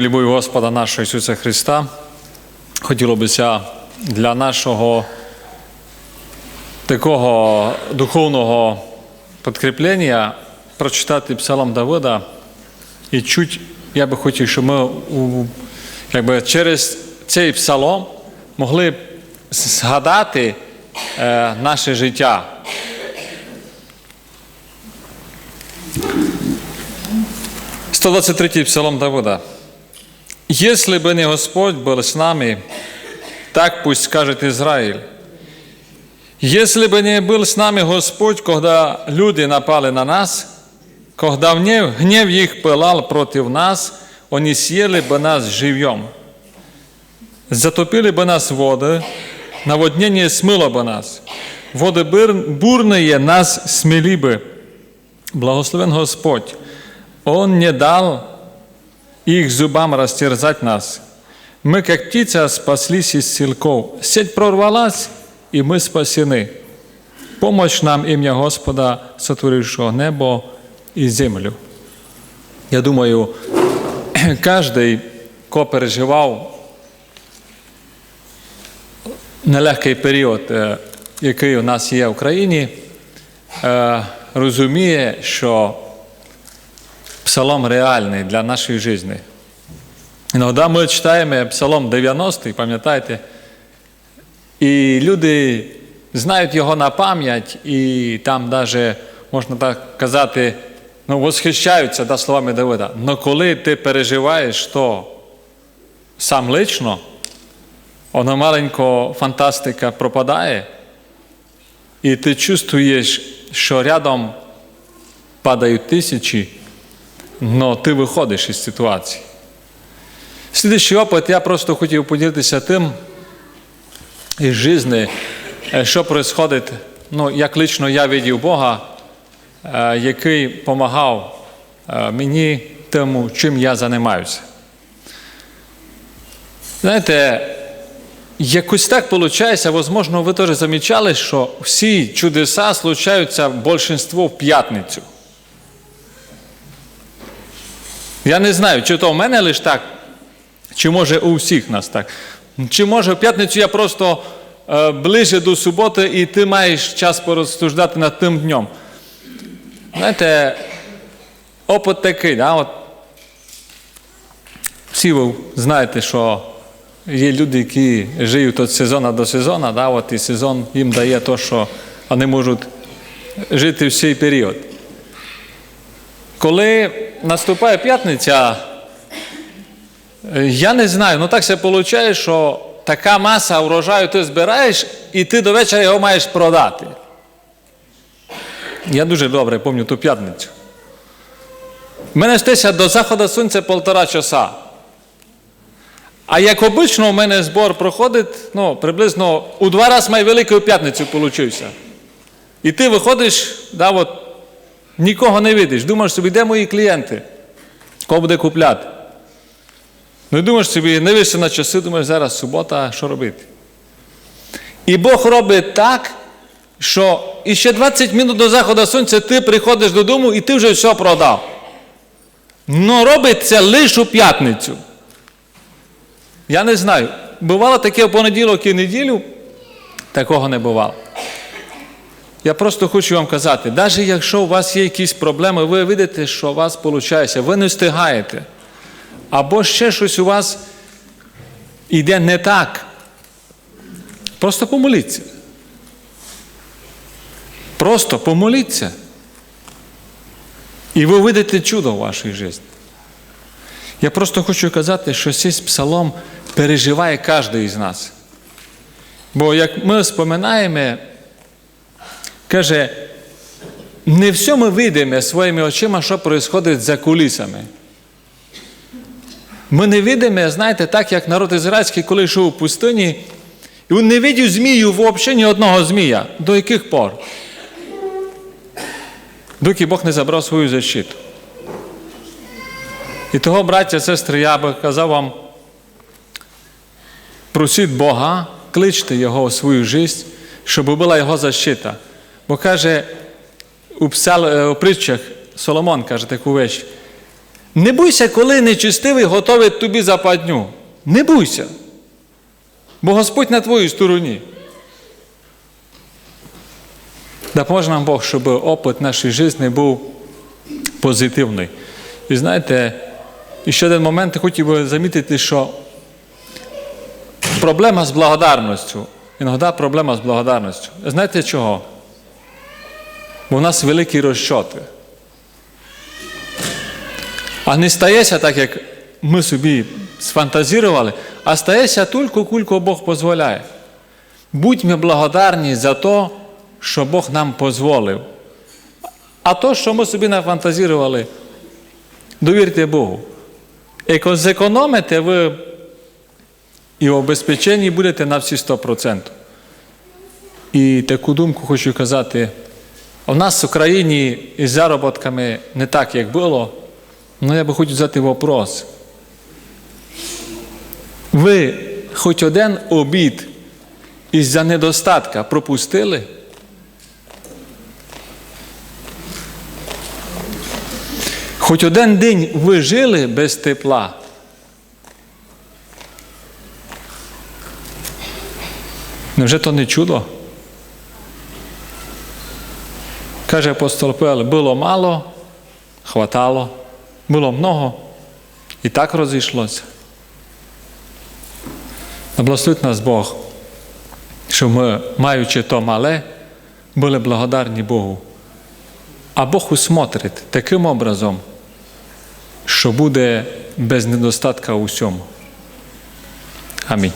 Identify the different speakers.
Speaker 1: Милої любові Господа нашого Ісуса Христа, хотілося б для нашого такого духовного підкріплення прочитати Псалом Давида і чуть я би хотів, щоб ми якби, через цей псалом могли згадати е, наше життя. Сто двадцать третий псалом Давида. Если бы не Господь был с нами, так пусть скажет Израиль. Если бы не был с нами Господь, когда люди напали на нас, когда гнев, гнев их пылал против нас, они съели бы нас живьем. Затопили бы нас воды, наводнение смыло бы нас. Воды бур- бурные нас смели бы. Благословен Господь. Он не дал их зубам растерзать нас. Мы, как птица, спаслись из силков. Сеть прорвалась, и мы спасены. Помощь нам ім'я Господа, сотворившого небо і землю. Я думаю, кожен, хто переживав нелегкий період, е, який у нас є в Україні, е, розуміє, що псалом реальний для нашої життя. Іноді ми читаємо Псалом 90, пам'ятаєте, і люди знають його на пам'ять, і там навіть, можна так казати, ну, восхищаються да, словами Давида. Але коли ти переживаєш то сам лично, воно маленько фантастика пропадає, і ти чувствуєш, що рядом падають тисячі, але ти виходиш із ситуації. Слідуючий опит я просто хотів поділитися тим із житті, е, що відбувається, ну, як лично я видів Бога, е, який допомагав е, мені тому, чим я займаюся. Знаєте, якось так виходить, можливо, ви теж замічали, що всі чудеса случаються більшинство в п'ятницю. Я не знаю, чи то в мене лише так, чи може у всіх нас так. Чи може в п'ятницю я просто е, ближче до суботи, і ти маєш час порозсуждати над тим днем. Знаєте, опит такий, да, от, всі ви знаєте, що є люди, які живуть від сезону до сезону, да, от, і сезон їм дає те, що вони можуть жити в цей період. Коли наступає п'ятниця, е, я не знаю, ну так все виходить, що така маса урожаю ти збираєш, і ти до вечора його маєш продати. Я дуже добре пам'ятаю ту п'ятницю. У мене стеся до заходу сонця півтора часа. А як обично у мене збор проходить, ну, приблизно у два рази найвелику п'ятницю получився. І ти виходиш, да, от, нікого не видиш, думаєш собі, де мої клієнти? Кого буде купляти? Ну і думаєш собі, не вийшли на часи, думаєш, зараз субота, що робити? І Бог робить так, що іще 20 минут до заходу сонця ти приходиш додому і ти вже все продав. Ну робить це лише у п'ятницю. Я не знаю. Бувало таке в понеділок і неділю, такого не бувало. Я просто хочу вам казати, навіть якщо у вас є якісь проблеми, ви видите, що у вас виходить, ви не встигаєте, або ще щось у вас йде не так. Просто помоліться. Просто помоліться. І ви видите чудо в вашій житті. Я просто хочу казати, що цей псалом переживає кожен із нас. Бо як ми споминаємо, каже, не все ми видимо своїми очима, що відбувається за кулісами. Ми не видимо, знаєте, так як народ ізраїльський, коли йшов у пустині, і він не видів змію взагалі ні одного змія. До яких пор? Доки Бог не забрав свою защиту. І того, браття, сестри, я би казав вам, просіть Бога, кличте Його у свою життя, щоб була Його защита. Бо каже, у, псал, у притчах Соломон каже таку вещь, Не бойся, коли нечистивий готовить тобі западню. Не бойся. Бо Господь на твоїй стороні. Допоможе нам Бог, щоб опит нашої житті був позитивний. І знаєте, ще один момент я хотів би замітити, що проблема з благодарністю. Іноді проблема з благодарністю. Знаєте чого? Бо в нас великі розчоти. А не стається так, як ми собі сфантазірували, а стається тільки, кілько Бог дозволяє. Будьмо благодарні за те, що Бог нам дозволив. А то, що ми собі нафантазірували, довірте Богу. Як зекономите, ви і обезпечені будете на всі 100%. І таку думку хочу казати. У нас в Україні із заробітками не так, як було. Ну, я би хотів задати вопрос. Ви хоч один обід із-за недостатка пропустили? Хоч один день ви жили без тепла. Невже то не чудо? Каже апостол Павел, було мало, хватало, було много, і так розійшлося. Благословить нас Бог, щоб ми, маючи то мале, були благодарні Богу. А Бог усмотрить таким образом, що буде без недостатка у всьому. Амінь.